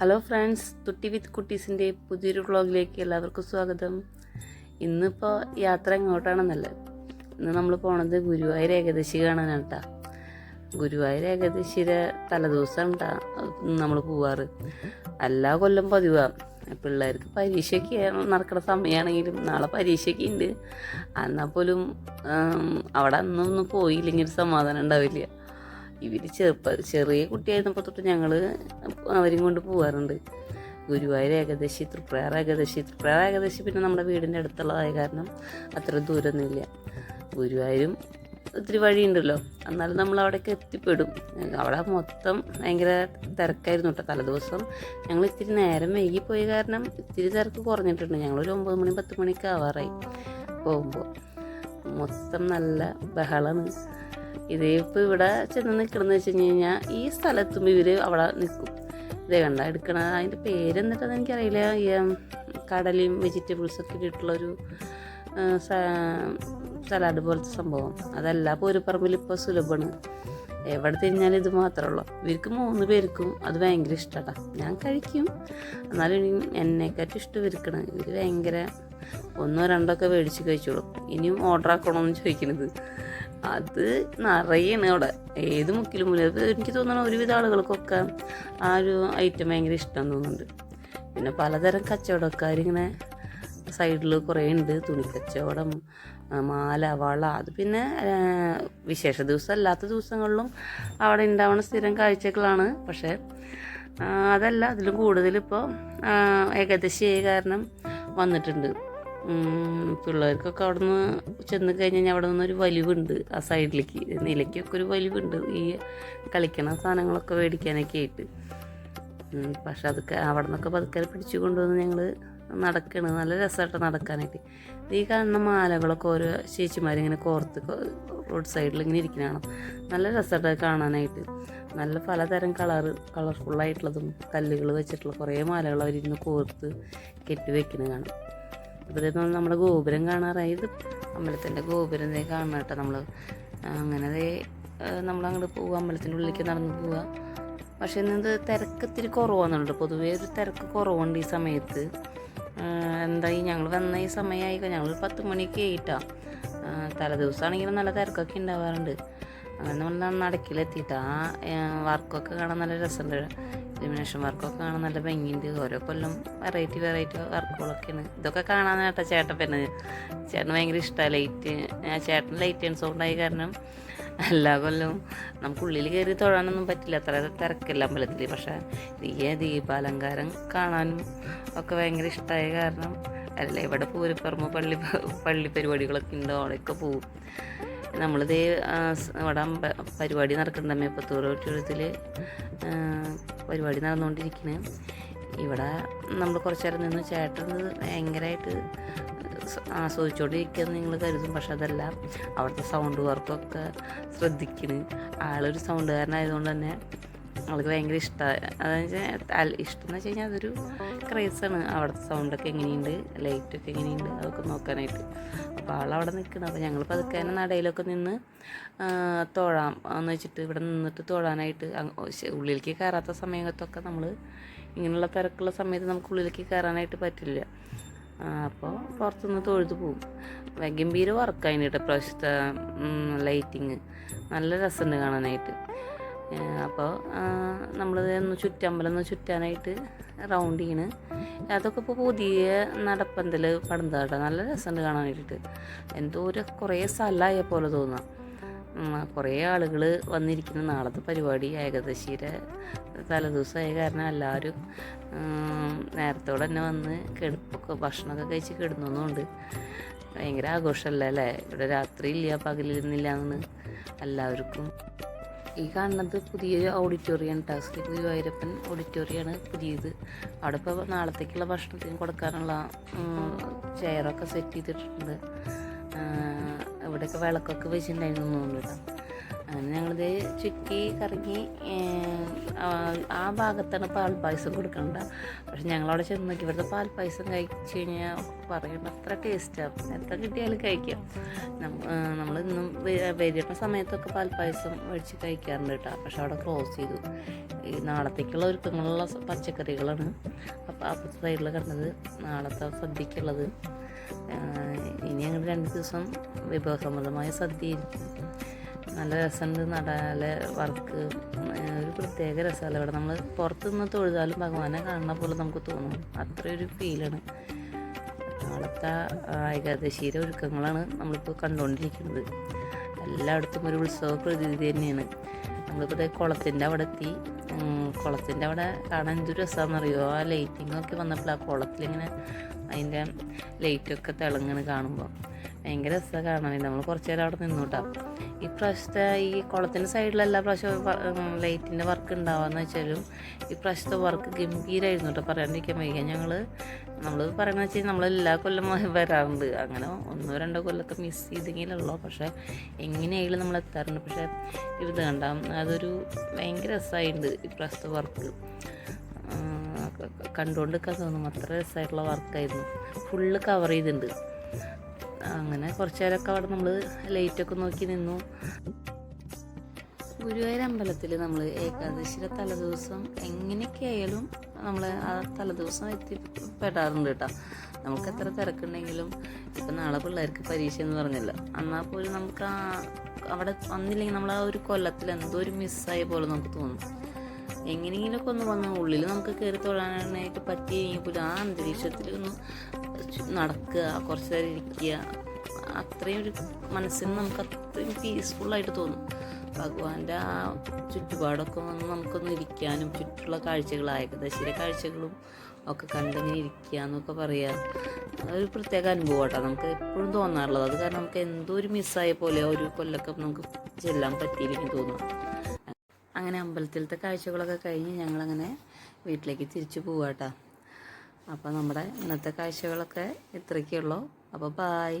Hello friends തുട്ടി വിത്ത് കുട്ടീസിന്റെ പുതിയൊരു വ്ളോഗിലേക്ക് എല്ലാവർക്കും സ്വാഗതം. ഇന്നിപ്പോൾ യാത്ര എങ്ങോട്ടാണെന്നല്ല? ഇന്ന് നമ്മൾ പോണത് ഗുരുവായൂർ ഏകദശി കാണാനാണ് കേട്ടോ ഗുരുവായൂർ ഏകദശിയുടെ തലേദിവസം കേട്ടോ നമ്മൾ പോവാറ്. എല്ലാ കൊല്ലം പതിവാണ് പിള്ളേർക്ക് പരീക്ഷയ്ക്ക് നടക്കുന്ന സമയമാണെങ്കിലും നാളെ പരീക്ഷയ്ക്ക് ഉണ്ട് എന്നാൽ പോലും അവിടെ അന്നൊന്നും പോയില്ലെങ്കിൽ സമാധാനം ഉണ്ടാവില്ല. ഇവർ ചെറുപ്പ ചെറിയ കുട്ടിയായിരുന്നപ്പോൾ തൊട്ട് ഞങ്ങൾ അവരും കൊണ്ട് പോകാറുണ്ട് ഗുരുവായൂർ ഏകദേശി തൃപ്രയാർ ഏകദേശി. തൃപ്രയാർ ഏകദേശി പിന്നെ നമ്മുടെ വീടിന്റെ അടുത്തുള്ളതായ കാരണം അത്ര ദൂരമൊന്നുമില്ല ഗുരുവായൂരും ഒത്തിരി വഴിയുണ്ടല്ലോ. എന്നാലും നമ്മൾ അവിടേക്ക് എത്തിപ്പെടും. അവിടെ മൊത്തം ഭയങ്കര തിരക്കായിരുന്നു കേട്ടോ. തലേദിവസം ഞങ്ങൾ ഇത്തിരി നേരം വൈകി പോയ കാരണം ഇത്തിരി തിരക്ക് കുറഞ്ഞിട്ടുണ്ട്. ഞങ്ങളൊരു ഒമ്പത് മണി പത്ത് മണിക്ക് ആവാറായി പോകുമ്പോൾ. മൊത്തം നല്ല ബഹളമാണ് ഇതേ ഇപ്പോൾ ഇവിടെ ചെന്ന് നിൽക്കണമെന്ന് വെച്ച് കഴിഞ്ഞ് കഴിഞ്ഞാൽ ഈ സ്ഥലത്തും ഇവർ അവിടെ നിൽക്കും ഇതേ കണ്ട എടുക്കണ അതിന്റെ പേരെന്നിട്ടെന്ന് എനിക്കറിയില്ല. ഈ കടലയും വെജിറ്റബിൾസൊക്കെ ഇട്ടിട്ടുള്ളൊരു സലാഡ് പോലത്തെ സംഭവം. അതല്ല പൂരപ്പറമ്പിൽ ഇപ്പോൾ സുലഭമാണ്. എവിടെ തിരിഞ്ഞാലും ഇത് മാത്രമേ ഉള്ളൂ. ഇവർക്ക് മൂന്ന് പേർക്കും അത് ഭയങ്കര ഇഷ്ടമാണ് ഞാൻ കഴിക്കും. എന്നാലും എന്നെക്കാട്ടും ഇഷ്ടം ഇവർക്കാണ്. ഇവർ ഭയങ്കര ഒന്നോ രണ്ടോ ഒക്കെ മേടിച്ച് കഴിച്ചോളും. ഇനിയും ഓർഡർ ആക്കണമെന്ന് ചോദിക്കുന്നത് അത് നിറയാണ് അവിടെ. ഏത് മുക്കിലും മുന്നിൽ എനിക്ക് തോന്നുന്നു ഒരുവിധ ആളുകൾക്കൊക്കെ ആ ഒരു ഐറ്റം ഭയങ്കര ഇഷ്ടം തോന്നുന്നുണ്ട്. പിന്നെ പലതരം കച്ചവടക്കാരിങ്ങനെ സൈഡിൽ കുറേ ഉണ്ട്. തുണിക്കച്ചവടം മാല വള. അത് പിന്നെ വിശേഷ ദിവസം അല്ലാത്ത ദിവസങ്ങളിലും അവിടെ ഉണ്ടാവുന്ന സ്ഥിരം കാഴ്ചകളാണ്. പക്ഷേ അതല്ല. അതിലും കൂടുതലിപ്പോൾ ഏകദേശം കാരണം വന്നിട്ടുണ്ട്. പിള്ളേർക്കൊക്കെ അവിടെ നിന്ന് ചെന്ന് കഴിഞ്ഞ് കഴിഞ്ഞാൽ അവിടെ നിന്നൊരു വലിവുണ്ട് ആ സൈഡിലേക്ക് നിലയ്ക്കൊക്കെ ഒരു വലിവുണ്ട് ഈ കളിക്കണ സാധനങ്ങളൊക്കെ മേടിക്കാനൊക്കെ ആയിട്ട്. പക്ഷെ അതൊക്കെ അവിടെ നിന്നൊക്കെ പതുക്കെ പിടിച്ചു കൊണ്ടുവന്ന് ഞങ്ങൾ നടക്കണ്. നല്ല രസമായിട്ട് നടക്കാനായിട്ട്. ഈ കാണുന്ന മാലകളൊക്കെ ഓരോ ചേച്ചിമാരിങ്ങനെ കോർത്ത് റോഡ് സൈഡിൽ ഇങ്ങനെ ഇരിക്കുന്നതാണ് നല്ല രസമായിട്ട് കാണാനായിട്ട്. നല്ല പലതരം കളറ് കളർഫുള്ളായിട്ടുള്ളതും കല്ലുകൾ വെച്ചിട്ടുള്ള കുറേ മാലകൾ അവരിന്ന് കോർത്ത് കെട്ടി വെക്കുന്നത് കാണാം. അപ്പോൾ നിന്ന് നമ്മൾ ഗോപുരം കാണാറായി. ഇത് അമ്പലത്തിന്റെ ഗോപുരം കാണണം കേട്ടോ നമ്മൾ അങ്ങനെ നമ്മൾ അങ്ങോട്ട് പോവുക അമ്പലത്തിന്റെ ഉള്ളിലേക്ക് നടന്നു പോവുക പക്ഷേ ഇന്നത് തിരക്ക് ഇത്തിരി കുറവാണെന്നുണ്ട് പൊതുവേ ഒരു തിരക്ക് കുറവുണ്ട് ഈ സമയത്ത്. എന്തായി ഞങ്ങൾ വന്ന ഈ സമയമായി ഞങ്ങൾ പത്ത് മണിക്ക് ആയിട്ടാ. തലേദിവസമാണെങ്കിലും നല്ല തിരക്കൊക്കെ ഉണ്ടാവാറുണ്ട്. അങ്ങനെ നമ്മൾ നടക്കിലെത്തിയിട്ട് ആ വർക്കൊക്കെ കാണാൻ നല്ല രസമുണ്ട്. ഇലിമിനേഷൻ വർക്കൊക്കെ കാണാൻ നല്ല ഭംഗിയുണ്ട്. ഓരോ കൊല്ലം വെറൈറ്റി വെറൈറ്റി വർക്കുകളൊക്കെയാണ് ഇതൊക്കെ കാണാനായിട്ടാ ചേട്ടൻ വരുന്നത്. ചേട്ടന് ഭയങ്കര ഇഷ്ടമാണ് ലൈറ്റ് ചേട്ടൻ ലൈറ്റ് ആൻഡ് സൗണ്ട് ആയ കാരണം എല്ലാ കൊല്ലവും നമുക്ക് ഉള്ളിൽ കയറി തൊഴാനൊന്നും പറ്റില്ല. അത്ര തിരക്കില്ല അമ്പലത്തിൽ. പക്ഷേ ഈ ദീപാലങ്കാരം കാണാനും ഒക്കെ ഭയങ്കര ഇഷ്ടമായ കാരണം അല്ല ഇവിടെ പൂരപ്പറമ്പ് പള്ളി പള്ളി പരിപാടികളൊക്കെ ഉണ്ട്. അവിടെയൊക്കെ പോവും. നമ്മളിത് ഇവിടെ പരിപാടി നടക്കുന്ന അമ്മയപ്പത്തൂർ ഒറ്റത്തിൽ പരിപാടി നടന്നുകൊണ്ടിരിക്കുന്നത് ഇവിടെ നമ്മൾ കുറച്ച് നേരം നിന്ന് ചേട്ടൻ ഭയങ്കരമായിട്ട് ആസ്വദിച്ചുകൊണ്ടിരിക്കുകയെന്ന് നിങ്ങൾ കരുതും. പക്ഷെ അതല്ല അവിടുത്തെ സൗണ്ട് വർക്കൊക്കെ ശ്രദ്ധിക്കണ്. ആളൊരു സൗണ്ടുകാരനായതുകൊണ്ട് തന്നെ ആൾക്ക് ഭയങ്കര ഇഷ്ടമാണ് അതെന്ന് വെച്ചാൽ ഇഷ്ടം എന്ന് വെച്ച് കഴിഞ്ഞാൽ അതൊരു ക്രേസാണ് അവിടുത്തെ സൗണ്ടൊക്കെ എങ്ങനെയുണ്ട് ലൈറ്റൊക്കെ എങ്ങനെയുണ്ട് അതൊക്കെ നോക്കാനായിട്ട്. അപ്പോൾ ആളവിടെ നിൽക്കണം അപ്പോൾ ഞങ്ങൾ പതുക്കെ തന്നെ നടയിലൊക്കെ നിന്ന് തൊഴാം. എന്ന് വെച്ചിട്ട് ഇവിടെ നിന്നിട്ട് തൊഴാനായിട്ട് ഉള്ളിലേക്ക് കയറാത്ത സമയത്തൊക്കെ നമ്മൾ ഇങ്ങനെയുള്ള തിരക്കുള്ള സമയത്ത് നമുക്ക് ഉള്ളിലേക്ക് കയറാനായിട്ട് പറ്റില്ല. അപ്പോൾ പുറത്തുനിന്ന് തൊഴുതു പോകും. ഗംഭീര വർക്കായിന് കേട്ടോ പ്രാവശ്യത്തെ ലൈറ്റിങ് നല്ല രസമുണ്ട് കാണാനായിട്ട്. അപ്പോൾ നമ്മൾ ഒന്ന് ചുറ്റമ്പലം ഒന്ന് ചുറ്റാനായിട്ട് റൗണ്ട് ചെയ്യണ്. അതൊക്കെ ഇപ്പോൾ പുതിയ നടപ്പന്തൽ പടന്താട്ടോ നല്ല രസമുണ്ട് കാണാനായിട്ട്. എന്തോ ഒരു കുറേ സ്ഥലമായ പോലെ തോന്നാം. കുറേ ആളുകൾ വന്നിരിക്കുന്ന നാളത്തെ പരിപാടി ഏകദശിയുടെ തലേദിവസമായ കാരണം എല്ലാവരും നേരത്തോടെ തന്നെ വന്ന് കിടപ്പൊക്കെ ഭക്ഷണമൊക്കെ കഴിച്ച് കിടന്നുണ്ട് ഭയങ്കര ആഘോഷമല്ലേ അല്ലേ? ഇവിടെ രാത്രി ഇല്ല പകലിരുന്നില്ല എന്ന് എല്ലാവർക്കും. ഈ കാണുന്നത് പുതിയൊരു ഓഡിറ്റോറിയം ടാസ്ക് ശ്രീ ഗുരുവായൂരപ്പൻ ഓഡിറ്റോറിയമാണ് പുതിയത്. അവിടെ ഇപ്പോൾ നാളത്തേക്കുള്ള ഭക്ഷണത്തിന് കൊടുക്കാനുള്ള ചെയറൊക്കെ സെറ്റ് ചെയ്തിട്ടുണ്ട്. ആ, ഇവിടെയൊക്കെ വിളക്കൊക്കെ വെച്ചിട്ടുണ്ടായിരുന്നു കേട്ടോ. അങ്ങനെ ഞങ്ങളിത് ചുറ്റി കറങ്ങി ആ- ഭാഗത്താണ് പാൽപ്പായസം കൊടുക്കണ്ട പക്ഷെ ഞങ്ങളവിടെ ചെന്ന് നോക്കി ഇവിടുത്തെ പാൽപ്പായസം കഴിച്ചു കഴിഞ്ഞാൽ പറയുമ്പോൾ അത്ര ടേസ്റ്റാണ് എത്ര കിട്ടിയാലും കഴിക്കാം. നമ്മൾ ഇന്നും വരുന്ന സമയത്തൊക്കെ പാൽപ്പായസം മേടിച്ച് കഴിക്കാറുണ്ട് കേട്ടോ. പക്ഷെ അവിടെ ക്ലോസ് ചെയ്തു. ഈ നാളത്തേക്കുള്ള ഒരുക്കങ്ങളുള്ള പച്ചക്കറികളാണ്. അപ്പോൾ ആ സൈഡിൽ കണ്ടത്. നാളത്തെ സദ്യക്കുള്ളത്. ഇനി ഞങ്ങൾ രണ്ട് ദിവസം വിഭവസമ്മതമായ സദ്യയായിരിക്കും. നല്ല രസമുണ്ട് നടയിലെ വർക്ക് ഒരു പ്രത്യേക രസമല്ല. ഇവിടെ നമ്മൾ പുറത്തുനിന്ന് തൊഴുതാലും ഭഗവാനെ കാണുന്ന പോലെ നമുക്ക് തോന്നും. അത്രയൊരു ഫീലാണ് നാളത്തെ ഏകാദശിയുടെ ഒരുക്കങ്ങളാണ് നമ്മളിപ്പോൾ കണ്ടുകൊണ്ടിരിക്കുന്നത്. എല്ലായിടത്തും ഒരു ഉത്സവ പ്രതീതി തന്നെയാണ്. നമ്മളിപ്പോൾ കുളത്തിന്റെ അവിടെ എത്തി. കുളത്തിന്റെ അവിടെ കാണാൻ എന്തൊരു രസമാണെന്നറിയോ? ആ ലൈറ്റിങ്ങൊക്കെ വന്നപ്പോൾ ആ കുളത്തിലിങ്ങനെ അതിന്റെ ലൈറ്റൊക്കെ തിളങ്ങണ് കാണുമ്പോൾ ഭയങ്കര രസമാണ് കാണാൻ നമ്മൾ കുറച്ച് നേരം അവിടെ നിന്നുട്ടാ. ഈ പ്രാവശ്യത്തെ ഈ കുളത്തിന്റെ സൈഡിൽ എല്ലാ പ്രാവശ്യവും ലൈറ്റിന്റെ വർക്ക് ഉണ്ടാവാന്ന് വെച്ചാലും ഈ പ്രാവശ്യത്തെ വർക്ക് ഗംഭീരമായിരുന്നു കേട്ടോ പറയാണ്ടിരിക്കാൻ വയ്യ. ഞങ്ങൾ നമ്മൾ പറയുന്നത് വെച്ചാൽ നമ്മൾ എല്ലാ കൊല്ലം വരാറുണ്ട്. അങ്ങനെ ഒന്നോ രണ്ടോ കൊല്ലമൊക്കെ മിസ് ചെയ്തെങ്കിലുള്ളൂ പക്ഷേ എങ്ങനെയായാലും നമ്മൾ എത്താറുണ്ട്. പക്ഷേ ഇത് കണ്ട അതൊരു ഭയങ്കര രസമായിട്ടുണ്ട് ഈ പ്രാവശ്യത്തെ വർക്ക് കണ്ടുകൊണ്ടിരിക്കാൻ തോന്നും അത്ര രസമായിട്ടുള്ള വർക്കായിരുന്നു. ഫുള്ള് കവർ ചെയ്തിട്ടുണ്ട് അങ്ങനെ കുറച്ച് നേരമൊക്കെ അവിടെ നമ്മൾ ലൈറ്റൊക്കെ നോക്കി നിന്നു. ഗുരുവായൂർ അമ്പലത്തിൽ നമ്മൾ ഏകാദശിയുടെ തലേദിവസം എങ്ങനെയൊക്കെ ആയാലും നമ്മൾ ആ തലേദിവസം എത്തിപ്പെടാറുണ്ട് കേട്ടോ. നമുക്ക് എത്ര തിരക്കുണ്ടെങ്കിലും ഇപ്പം നാളെ പിള്ളേർക്ക് പരീക്ഷ എന്ന് പറഞ്ഞല്ലോ. എന്നാൽ പോലും നമുക്ക് ആ അവിടെ വന്നില്ലെങ്കിൽ നമ്മൾ ആ ഒരു കൊല്ലത്തിൽ എന്തോ ഒരു മിസ്സായ പോലെ നമുക്ക് തോന്നും. എങ്ങനെയെങ്കിലുമൊക്കെ ഒന്ന് വന്ന് ഉള്ളിൽ നമുക്ക് കയറി തൊഴാനായിട്ട് പറ്റി കഴിഞ്ഞപ്പോൾ ആ അന്തരീക്ഷത്തിൽ ഒന്ന് നടക്കുക കുറച്ച് നേരം ഇരിക്കുക അത്രയും ഒരു മനസ്സിന് നമുക്ക് അത്രയും പീസ്ഫുള്ളായിട്ട് തോന്നും. ഭഗവാന്റെ ആ ചുറ്റുപാടൊക്കെ വന്ന് നമുക്കൊന്ന് ഇരിക്കാനും ചുറ്റുള്ള കാഴ്ചകൾ ഏകദേശിലെ കാഴ്ചകളും ഒക്കെ കണ്ടിങ്ങനെ ഇരിക്കുക എന്നൊക്കെ പറയുക അതൊരു പ്രത്യേക അനുഭവം കേട്ടോ നമുക്ക് എപ്പോഴും തോന്നാറുള്ളത്. അത് കാരണം നമുക്ക് എന്തോ ഒരു മിസ്സായ പോലെ ഒരു കൊല്ലൊക്കെ നമുക്ക് ചെല്ലാൻ പറ്റിയില്ലെങ്കിൽ തോന്നും അങ്ങനെ അമ്പലത്തിലത്തെ കാഴ്ചകളൊക്കെ കഴിഞ്ഞ് ഞങ്ങളങ്ങനെ വീട്ടിലേക്ക് തിരിച്ചു പോവാട്ടോ. അപ്പോൾ നമ്മുടെ ഇന്നത്തെ കാഴ്ചകളൊക്കെ ഇത്രയൊക്കെയുള്ളൂ. അപ്പോൾ ബായ്